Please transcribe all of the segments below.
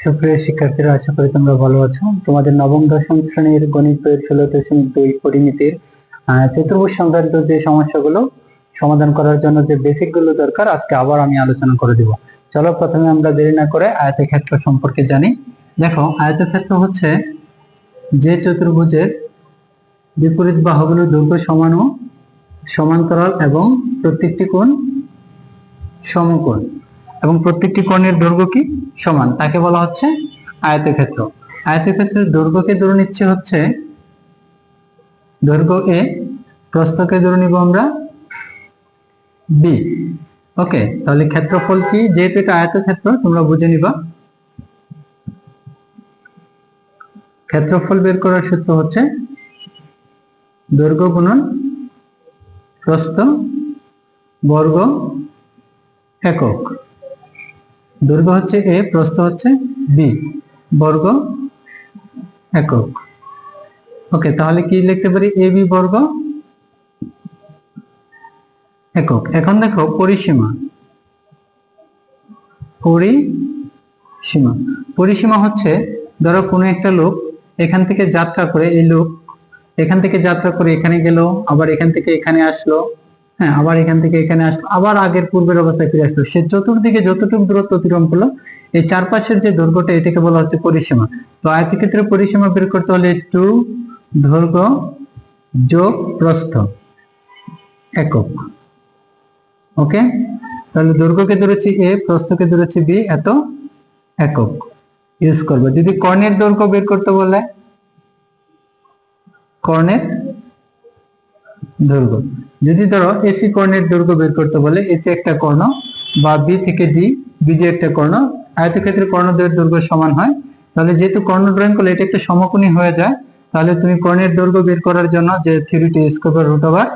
সুপ্রিয় শিক্ষার্থীরা, আশা করি তোমরা ভালো আছো। তোমাদের নবম, দশম শ্রেণির গণিত ষোলো দশমিক দুই পরিমিতির চতুর্ভুজ সংক্রান্ত যে সমস্যাগুলো, সমাধান করার জন্য যে বেসিকগুলো দরকার, আজকে আবার আমি আলোচনা করে দিব। চলো প্রথমে আমরা দেরি না করে আয়তক্ষেত্র সম্পর্কে জানি। দেখো, আয়তক্ষেত্র হচ্ছে যে চতুর্ভুজের বিপরীত বাহুগুলো দৈর্ঘ্য সমান ও সমান্তরাল এবং প্রত্যেকটি কোণ সমকোণ। এবং প্রত্যেকটি কোণের দৈর্ঘ্য কি? সমান। তাকে বলা হচ্ছে আয়তক্ষেত্র। আয়তক্ষেত্রের দৈর্ঘ্যকে ধরে নিচ্ছে হচ্ছে দৈর্ঘ্য এ প্রস্থকে ধরে নিব আমরা বি ওকে তাহলে ক্ষেত্রফল কি? যেহেতু এটা আয়তক্ষেত্র, তোমরা বুঝে নিবা। ক্ষেত্রফল বের করার সূত্র হচ্ছে দৈর্ঘ্য গুণন প্রস্থ বর্গ একক। দৈর্ঘ্য হচ্ছে এ, প্রস্থ হচ্ছে বি, বর্গ একক। ওকে, তাহলে কি লিখতে পারি? এ, বি, বর্গ একক। এখন দেখো, পরিসীমা। পরিসীমা। পরিসীমা হচ্ছে, ধরো কোনো একটা লোক এখান থেকে যাত্রা করে, এই লোক এখান থেকে যাত্রা করে এখানে গেল, আবার এখান থেকে এখানে আসলো হ্যাঁ আবার এখান থেকে এখানে আসলো। আবার আগের পূর্বের অবস্থায় ফিরে আসলো। সে চতুর্দিকে যতটুকু দূরত্ব অতিক্রম করল, এই চারপাশের যে দৈর্ঘ্যটা, এটাকে বলা হচ্ছে পরিসীমা। তো আয়তক্ষেত্রের পরিসীমা বের করতে হলে টু দৈর্ঘ্য যোগ প্রস্থ একক। ওকে? তাহলে দৈর্ঘ্যকে ধরেছি এ প্রস্থকে ধরেছি বি এত একক। ইউজ করব। যদি কর্ণের দৈর্ঘ্য বের করতে বলে, কর্ণের দৈর্ঘ্য। যদি ধরো এসি কর্ণের দৈর্ঘ্য বের করতে বলে এসি একটা কর্ণ বা বি থেকে ডি বিজি একটা কর্ণ আয়তক্ষেত্রে কর্ণদ্বয়ের দৈর্ঘ্য সমান হয়, তাহলে যেহেতু কর্ণ ড্রয়িং করলে এটা একটা সমকোণী হয়ে যায়, তাহলে তুমি কর্ণের দৈর্ঘ্য বের করার জন্য যে থিওরিটি square root over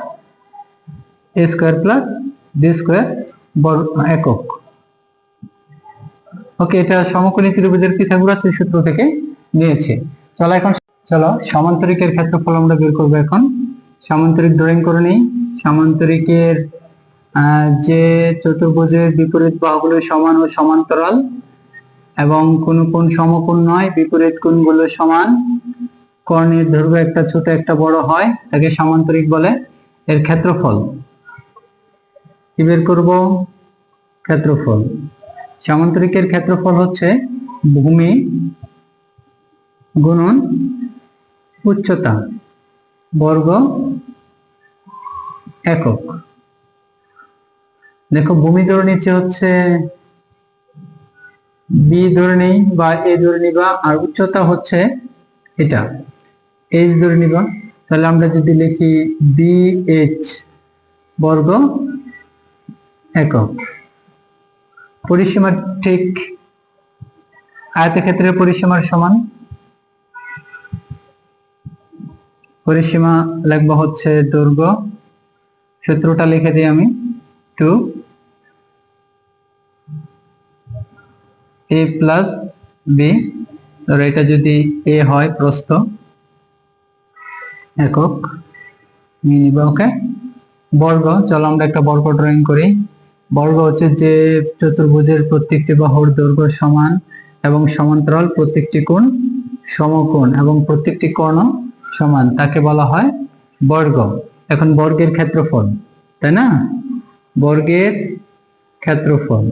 A square plus B square একক। ওকে এটা সমকোণী ত্রিভুজের পিথাগোরাসের সূত্র থেকে নিয়েছে। চলো এখন, চলো, সমান্তরিকের ক্ষেত্রফল আমরা বের করব এখন। সামান্তরিক ড্রয়িং করে নিই। সামান্তরিকের যে চতুর্ভুজের বিপরীত বাহুগুলো সমান ও সমান্তরাল এবং কোন কোন সমকোণ নয়, বিপরীত কোণগুলো সমান। কর্ণের দৈর্ঘ্য একটা ছোট, একটা বড় হয়, তাকে সামান্তরিক বলে। এর ক্ষেত্রফল কি বের করব? ক্ষেত্রফল। সামান্তরিকের ক্ষেত্রফল হচ্ছে ভূমি গুণন উচ্চতা। বর্গ একক। দেখো, ভূমি ধরে নিচে হচ্ছে বি ধরে নেই বা এ ধরে নিবা আর উচ্চতা হচ্ছে এটা। এইচ ধরে নিবা। তাহলে আমরা যদি লিখি বি এইচ বর্গ একক। পরিসীমা ঠিক আয়তক্ষেত্রের পরিসীমার সমান পরিসীমা লিখব হচ্ছে দৈর্ঘ্য সূত্রটা লিখে দিই আমি। Two A plus B. ধরো এটা যদি এ হয়, প্রস্থ একক। নিয়ে নিবে, ওকে? বর্গ, চলো আমরা একটা বর্গ ড্রয়িং করি। বর্গ হচ্ছে যে চতুর্ভুজের প্রত্যেকটি বাহুর দৈর্ঘ্য সমান এবং সমান্তরাল প্রত্যেকটি কোণ সমকোণ এবং প্রত্যেকটি কর্ণ সমান তাকে বলা হয়? বর্গ। এখন বর্গের ক্ষেত্রফল, তাই না? বর্গের ক্ষেত্রফল।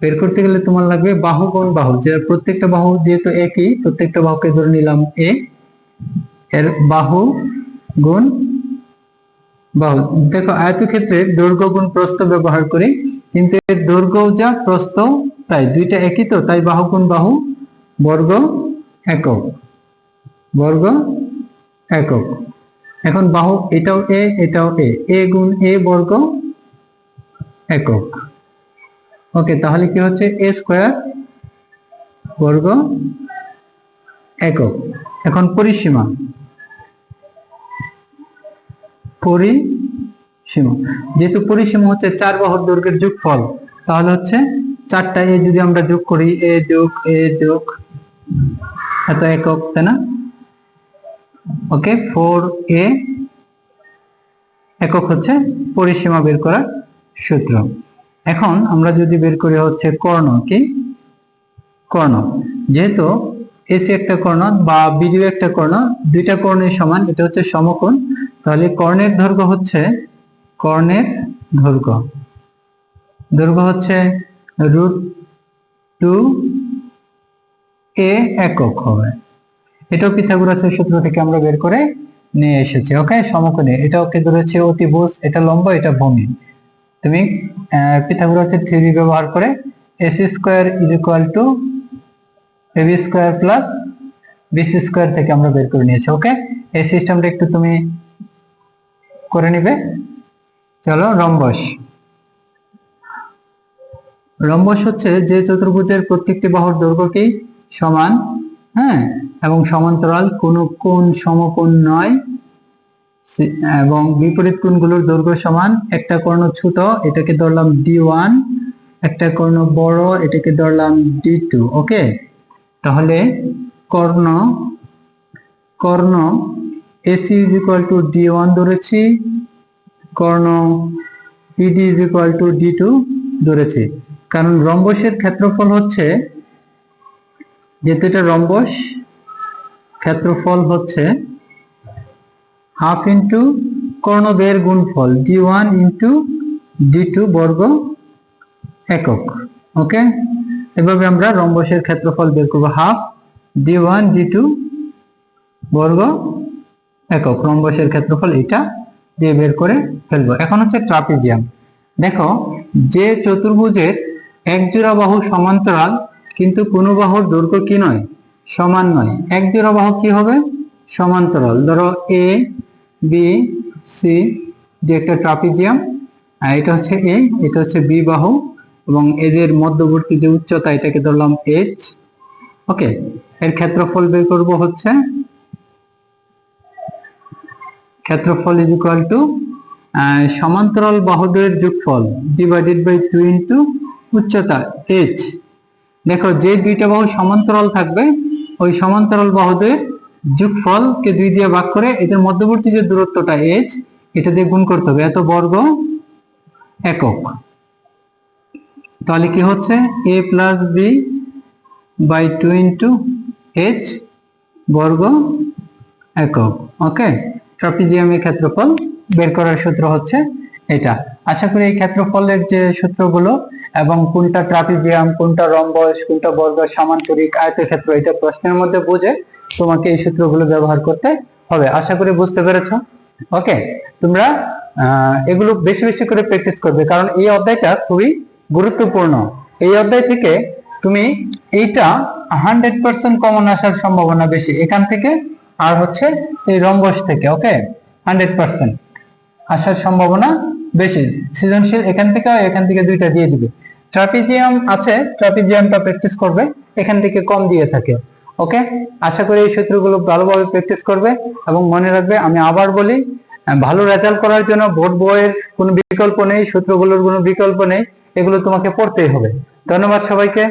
বের করতে গেলে তোমার লাগবে বাহু কোণ বাহু। যে প্রত্যেকটা বাহু যেহেতু একই, প্রত্যেকটা বাহুকে ধরে নিলাম এ। এর বাহু গুণ বাহু। দেখো, আয়তক্ষেত্রে দৈর্ঘ্য গুণ প্রস্থ ব্যবহার করি। কিন্তু এর দৈর্ঘ্য যা, প্রস্থ তাই। দুইটা একই তো, তাই বাহু গুণ বাহু, বর্গ একক। বর্গ একক। এখন বাহু, এটাও এ এটাও এ। এ গুণ এ বর্গ একক। ওকে, তাহলে কি হচ্ছে? এ স্কোয়ার বর্গ একক। এখন পরিসীমা। পরিসীমা। যেহেতু পরিসীমা হচ্ছে চার বাহুর দৈর্ঘ্যের যোগফল, তাহলে হচ্ছে চারটা এ যদি আমরা যোগ করি, এ যোগ এ যোগ, এত একক, তাই না? ওকে ফোর এ একক হচ্ছে পরিসীমা বের করার সূত্র। এখন আমরা যদি বের করি হচ্ছে কর্ণ কি? কর্ণ। যেহেতু এসি একটা কর্ণ বা বিডিও একটা কর্ণ, দুইটা কর্ণের সমান, এটা হচ্ছে সমকোণ। তাহলে কর্ণের দৈর্ঘ্য হচ্ছে, কর্ণের দৈর্ঘ্য। দৈর্ঘ্য হচ্ছে রুট টু এ একক হবে। এটাও পিথাগোরাসের সূত্র থেকে আমরা বের করে নিয়ে এসেছি, ওকে? সমকোণে। এটা ওকে ধরেছে অতিভুজ, এটা লম্বা, এটা ভূমি তুমি পিথাগোরাসের থিওরি ব্যবহার করে S square is equal to AB square plus BC square থেকে আমরা বের করে নিয়েছি, ওকে? এই সিস্টেমটা একটু তুমি করে নিবে। চলো, রম্বস। রম্বস হচ্ছে যে চতুর্ভুজের প্রত্যেকটি বাহুর দৈর্ঘ্য কি? সমান হ্যাঁ এবং সমান্তরাল কোন কোণ সমকোণ নয়। এবং বিপরীত কোণগুলোর দৈর্ঘ্য সমান, একটা কর্ণ ছোট, এটাকে ধরলাম ডি ওয়ান একটা কর্ণ বড়, এটাকে ধরলাম ডি টু ওকে তাহলে কর্ণ কর্ণ AC is equal to D one ধরেছি, কর্ণ PD is equal to D two ধরেছি। কারণ রম্বসের ক্ষেত্রফল হচ্ছে যেহেতু এটা রম্বস, ক্ষেত্রফল হচ্ছে হাফ ইন্টু কর্ণবের গুণফল D one into D two বর্গ একক ওকে এভাবে আমরা রম্বসের ক্ষেত্রফল বের করব half D one D two বর্গ একক, রম্বসের ক্ষেত্রফল এটা দিয়ে বের করে ফেলব। এখন হচ্ছে ট্রাপিজিয়াম। দেখো, যে চতুর্ভুজের এক জোড়া বাহু সমান্তরাল কিন্তু কোনো বাহুর দৈর্ঘ্য কি নয়? সমান নয়। এক জোড়া বাহু কি হবে? সমান্তরাল। ধরো এ বি সি যে একটা ট্রাপিজিয়াম এটা হচ্ছে এ এটা হচ্ছে বি বাহু, এবং এদের মধ্যবর্তী যে উচ্চতা, এটাকে ধরলাম এইচ ওকে, এর ক্ষেত্রফল বের করব হচ্ছে, ক্ষেত্রফল ইজ ইকুয়াল টু সমান্তরাল বাহুদের যোগফল ডিভাইডেড বাই টু ইন্টু উচ্চতা এইচ দেখো, যে দুইটা বাহু সমান্তরাল থাকবে, ওই সমান্তরাল বাহুদের যোগফলকে দুই দিয়ে ভাগ করে, এদের মধ্যবর্তী যে দূরত্বটা এইচ এটা দিয়ে গুণ করতে হবে। এত বর্গ একক। তাহলে কি হচ্ছে? A plus B by two into H বর্গ একক। ওকে ট্রাপিজিয়ামের ক্ষেত্রফল বের করার সূত্র হচ্ছে এটা। আশা করি এই ক্ষেত্রফলের যে সূত্রগুলো এবং কোনটা ট্রাপিজিয়াম, কোনটা রম্বস, কোনটা বর্গ, সামান্তরিক, আয়তক্ষেত্র, এটা প্রশ্নের মধ্যে বুঝে তোমাকে এই সূত্রগুলো ব্যবহার করতে হবে। আশা করি বুঝতে পেরেছ? ওকে, তোমরা এগুলো বেশি বেশি করে প্র্যাকটিস করবে, কারণ এই অধ্যায়টা খুবই গুরুত্বপূর্ণ। এই অধ্যায় থেকে তুমি এইটা হান্ড্রেড পার্সেন্ট কমন আসার সম্ভাবনা বেশি, এখান থেকে আর হচ্ছে এই রম্বস থেকে, ওকে? হান্ড্রেড পার্সেন্ট আসার সম্ভাবনা বেশি। সৃজনশীল এখান থেকে এখান থেকে দুইটা দিয়ে দিবে। ট্রাপিজিয়াম আছে, ট্রাপিজিয়ামটা প্র্যাকটিস করবে, এখান থেকে কম দিয়ে থাকে। ওকে? আশা করি এই সূত্রগুলো ভালোভাবে প্র্যাকটিস করবে এবং মনে রাখবে, আমি আবার বলি, ভালো রেজাল্ট করার জন্য বোর্ড বইয়ের কোনো বিকল্প নেই, সূত্রগুলোর কোনো বিকল্প নেই, এগুলো তোমাকে পড়তেই হবে। ধন্যবাদ সবাইকে।